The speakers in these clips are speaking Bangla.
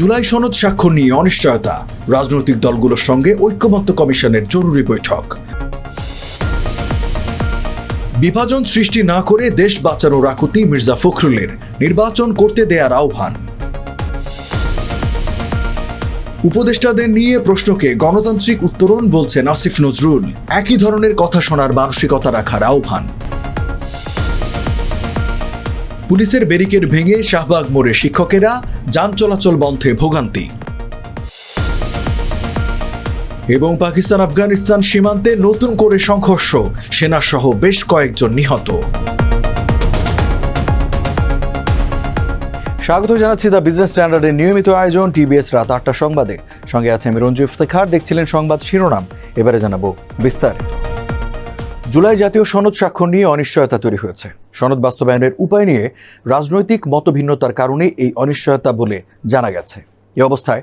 জুলাই সনদ স্বাক্ষর নিয়ে অনিশ্চয়তা। রাজনৈতিক দলগুলোর সঙ্গে ঐক্যমত্য কমিশনের জরুরি বৈঠক। বিভাজন সৃষ্টি না করে দেশ বাঁচানোর আকুতি মির্জা ফখরুলের। নির্বাচন করতে দেয়ার আহ্বান। উপদেষ্টাদের নিয়ে প্রশ্নকে গণতান্ত্রিক উত্তরণ বলছেন আসিফ নজরুল। একই ধরনের কথা শোনার মানসিকতা রাখার আহ্বান। পুলিশের ব্যারিকেড ভেঙে শাহবাগ মোড়ে শিক্ষকেরা যান চলাচল বন্ধে ভোগান্তি। এবং পাকিস্তান, আফগানিস্তান সীমান্তে নতুন করে সংঘর্ষ, সেনাসহ বেশ কয়েকজন নিহত। স্বাগত জানাচ্ছি দ্য বিজনেস স্ট্যান্ডার্ডের নিয়মিত আয়োজন টিবিএস রাত আটটা সংবাদে। সঙ্গে আছে আমি রঞ্জু ইফতেখার, দেখছিলেন সংবাদ শিরোনাম। এবারে জানাব বিস্তারিত। জুলাই জাতীয় সনদ স্বাক্ষর নিয়ে অনিশ্চয়তা তৈরি হয়েছে। সনদ বাস্তবায়নের উপায় নিয়ে রাজনৈতিক মতভিন্নতার কারণে এই অনিশ্চয়তা বলে জানা গেছে। এ অবস্থায়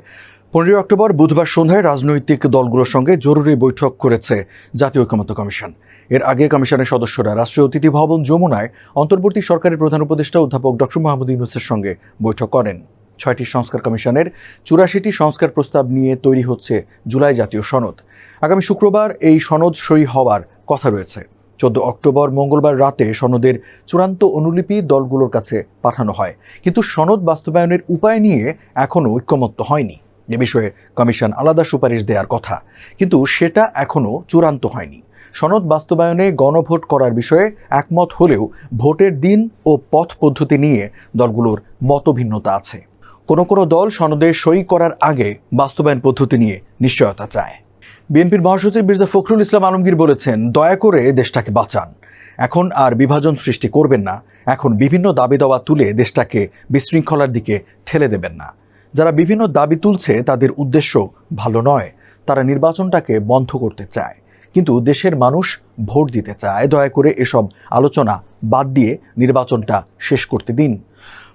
পনেরোই অক্টোবর বুধবার সন্ধ্যায় রাজনৈতিক দলগুলোর সঙ্গে জরুরি বৈঠক করেছে জাতীয় ঐকমত্য কমিশন। এর আগে কমিশনের সদস্যরা রাষ্ট্রীয় অতিথি ভবন যমুনায় অন্তর্বর্তী সরকারের প্রধান উপদেষ্টা অধ্যাপক ডক্টর মোহাম্মদ ইউনুসের সঙ্গে বৈঠক করেন। ছয়টি সংস্কার কমিশনের চুরাশিটি সংস্কার প্রস্তাব নিয়ে তৈরি হচ্ছে জুলাই জাতীয় সনদ। আগামী শুক্রবার এই সনদ সই হওয়ার কথা রয়েছে। চোদ্দ অক্টোবর মঙ্গলবার রাতে সনদের চূড়ান্ত অনুলিপি দলগুলোর কাছে পাঠানো হয়। কিন্তু সনদ বাস্তবায়নের উপায় নিয়ে এখনও ঐক্যমত্য হয়নি। এ বিষয়ে কমিশন আলাদা সুপারিশ দেওয়ার কথা। কিন্তু সেটা এখনও চূড়ান্ত হয়নি। সনদ বাস্তবায়নে গণভোট করার বিষয়ে একমত হলেও ভোটের দিন ও পথ পদ্ধতি নিয়ে দলগুলোর মতভিন্নতা আছে। কোনো কোনো দল সনদে সই করার আগে বাস্তবায়ন পদ্ধতি নিয়ে নিশ্চয়তা চায়। বিএনপির মহাসচিব মির্জা ফখরুল ইসলাম আলমগীর বলেছেন, দয়া করে দেশটাকে বাঁচান। এখন আর বিভাজন সৃষ্টি করবেন না। এখন বিভিন্ন দাবি দাওয়া তুলে দেশটাকে বিশৃঙ্খলার দিকে ঠেলে দেবেন না। যারা বিভিন্ন দাবি তুলছে, তাদের উদ্দেশ্য ভালো নয়। তারা নির্বাচনটাকে বন্ধ করতে চায়। কিন্তু দেশের মানুষ ভোট দিতে চায়। দয়া করে এসব আলোচনা বাদ দিয়ে নির্বাচনটা শেষ করতে দিন।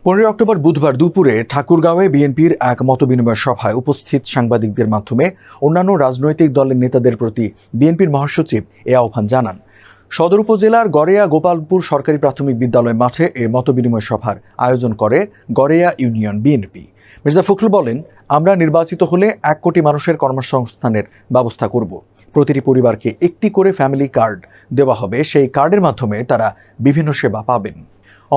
পনেরোই অক্টোবর বুধবার দুপুরে ঠাকুরগাঁওয়ে বিএনপির এক মতবিনিময় সভায় উপস্থিত সাংবাদিকদের মাধ্যমে অন্যান্য রাজনৈতিক দলের নেতাদের প্রতি বিএনপির মহাসচিব এ আহ্বান জানান। সদর উপজেলার গড়েয়া গোপালপুর সরকারি প্রাথমিক বিদ্যালয় মাঠে এ মতবিনিময় সভার আয়োজন করে গড়েয়া ইউনিয়ন বিএনপি। মির্জা ফখরুল বলেন, আমরা নির্বাচিত হলে এক কোটি মানুষের কর্মসংস্থানের ব্যবস্থা করব। প্রতিটি পরিবারকে একটি করে ফ্যামিলি কার্ড দেওয়া হবে। সেই কার্ডের মাধ্যমে তারা বিভিন্ন সেবা পাবেন।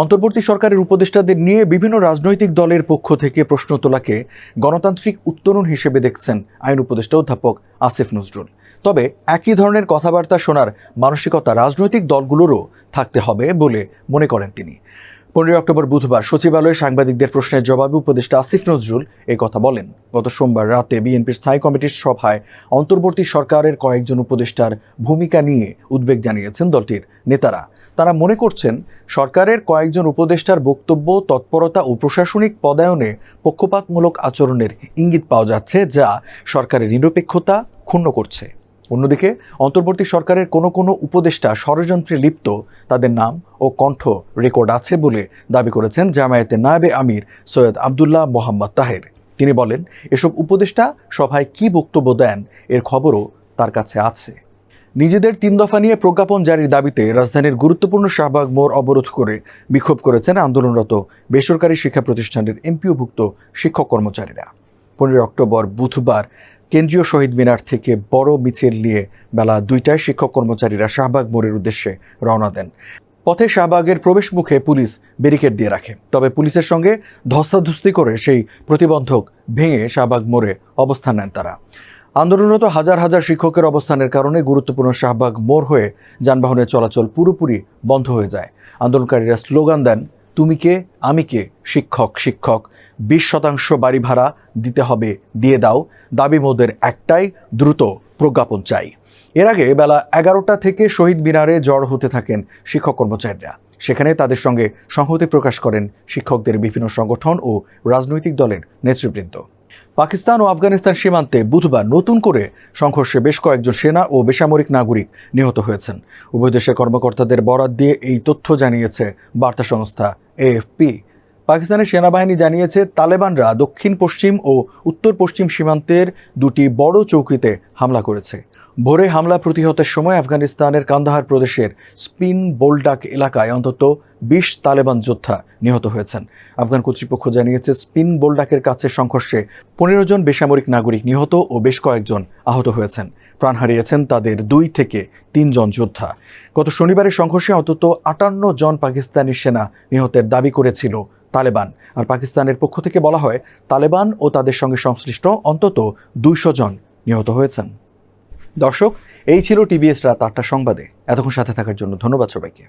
অন্তর্বর্তী সরকারের উপদেষ্টাদের নিয়ে বিভিন্ন রাজনৈতিক দলের পক্ষ থেকে প্রশ্ন তোলাকে গণতান্ত্রিক উত্তরণ হিসেবে দেখছেন আইন উপদেষ্টা অধ্যাপক আসিফ নজরুল। তবে একই ধরনের কথাবার্তা শোনার মানসিকতা রাজনৈতিক দলগুলোরও থাকতে হবে বলে মনে করেন তিনি। পনেরোই অক্টোবর বুধবার সচিবালয়ে সাংবাদিকদের প্রশ্নের জবাবে উপদেষ্টা আসিফ নজরুল এ কথা বলেন। গত সোমবার রাতে বিএনপির স্থায়ী কমিটির সভায় অন্তর্বর্তী সরকারের কয়েকজন উপদেষ্টার ভূমিকা নিয়ে উদ্বেগ জানিয়েছেন দলটির নেতারা। তারা মনে করছেন সরকারের কয়েকজন উপদেষ্টার বক্তব্য, তৎপরতা ও প্রশাসনিক পদায়নে পক্ষপাতমূলক আচরণের ইঙ্গিত পাওয়া যাচ্ছে যা সরকারের নিরপেক্ষতা ক্ষুণ্ণ করছে। অন্যদিকে, অন্তর্বর্তী সরকারের কোনো কোনো উপদেষ্টা ষড়যন্ত্রে লিপ্ত, তাদের নাম ও কণ্ঠ রেকর্ড আছে বলে দাবি করেছেন জামায়াতে নায়েবে আমির সৈয়দ আবদুল্লাহ মোহাম্মদ তাহের। তিনি বলেন, এসব উপদেষ্টা সভায় কী বক্তব্য দেন, এর খবরও তার কাছে আছে। নিজেদের তিন দফা নিয়ে প্রজ্ঞাপন জারির দাবিতে রাজধানীর গুরুত্বপূর্ণ শাহবাগ মোড় অবরোধ করে বিক্ষোভ করেছেন আন্দোলনরত বেসরকারি শিক্ষা প্রতিষ্ঠানের এমপিওভুক্ত শিক্ষক কর্মচারীরা। পনেরোই অক্টোবর বুধবার কেন্দ্রীয় শহীদ মিনার থেকে বড় মিছিল নিয়ে বেলা দুইটায় শিক্ষক কর্মচারীরা শাহবাগ মোড়ের উদ্দেশ্যে রওনা দেন। পথে শাহবাগের প্রবেশ মুখে পুলিশ ব্যারিকেড দিয়ে রাখে। তবে পুলিশের সঙ্গে ধস্তাধস্তি করে সেই প্রতিবন্ধক ভেঙে শাহবাগ মোড়ে অবস্থান নেন তারা। আন্দোলনরত হাজার হাজার শিক্ষকের অবস্থানের কারণে গুরুত্বপূর্ণ শাহবাগ মোড় হয়ে যানবাহনের চলাচল পুরোপুরি বন্ধ হয়ে যায়। আন্দোলনকারীরা স্লোগান দেন, তুমি কে? আমি কে? শিক্ষক শিক্ষক। বিশ শতাংশ বাড়ি ভাড়া দিতে হবে, দিয়ে দাও। দাবি মোদের একটাই, দ্রুত প্রজ্ঞাপন চাই। এর আগে বেলা এগারোটা থেকে শহীদ মিনারে জড় হতে থাকেন শিক্ষক কর্মচারীরা। সেখানে তাদের সঙ্গে সংহতি প্রকাশ করেন শিক্ষকদের বিভিন্ন সংগঠন ও রাজনৈতিক দলের নেতৃবৃন্দ। পাকিস্তান ও আফগানিস্তান সীমান্তে বুধবার নতুন করে সংঘর্ষে বেশ কয়েকজন সেনা ও বেসামরিক নাগরিক নিহত হয়েছেন। উভয় দেশের কর্মকর্তাদের বরাত দিয়ে এই তথ্য জানিয়েছে বার্তা সংস্থা এএফপি। পাকিস্তানের সেনাবাহিনী জানিয়েছে, তালেবানরা দক্ষিণ পশ্চিম ও উত্তর পশ্চিম সীমান্তের দুটি বড় চৌকিতে হামলা করেছে। ভোরে হামলা প্রতিহতের সময় আফগানিস্তানের কান্দাহার প্রদেশের স্পিন বোলডাক এলাকায় অন্তত বিশ তালেবান যোদ্ধা নিহত হয়েছেন। আফগান কর্তৃপক্ষ জানিয়েছে, স্পিন বোলডাকের কাছে সংঘর্ষে পনেরো জন বেসামরিক নাগরিক নিহত ও বেশ কয়েকজন আহত হয়েছেন। প্রাণ হারিয়েছেন তাদের দুই থেকে তিনজন যোদ্ধা। গত শনিবারের সংঘর্ষে অন্তত আটান্ন জন পাকিস্তানি সেনা নিহতের দাবি করেছিল তালেবান। আর পাকিস্তানের পক্ষ থেকে বলা হয়, তালেবান ও তাদের সঙ্গে সংশ্লিষ্ট অন্তত দুইশো জন নিহত হয়েছেন। দর্শক এই ছিল টিভিএস রাত আটটা সংবাদে। এতক্ষণ সাথে থাকার জন্য ধন্যবাদ সবাইকে।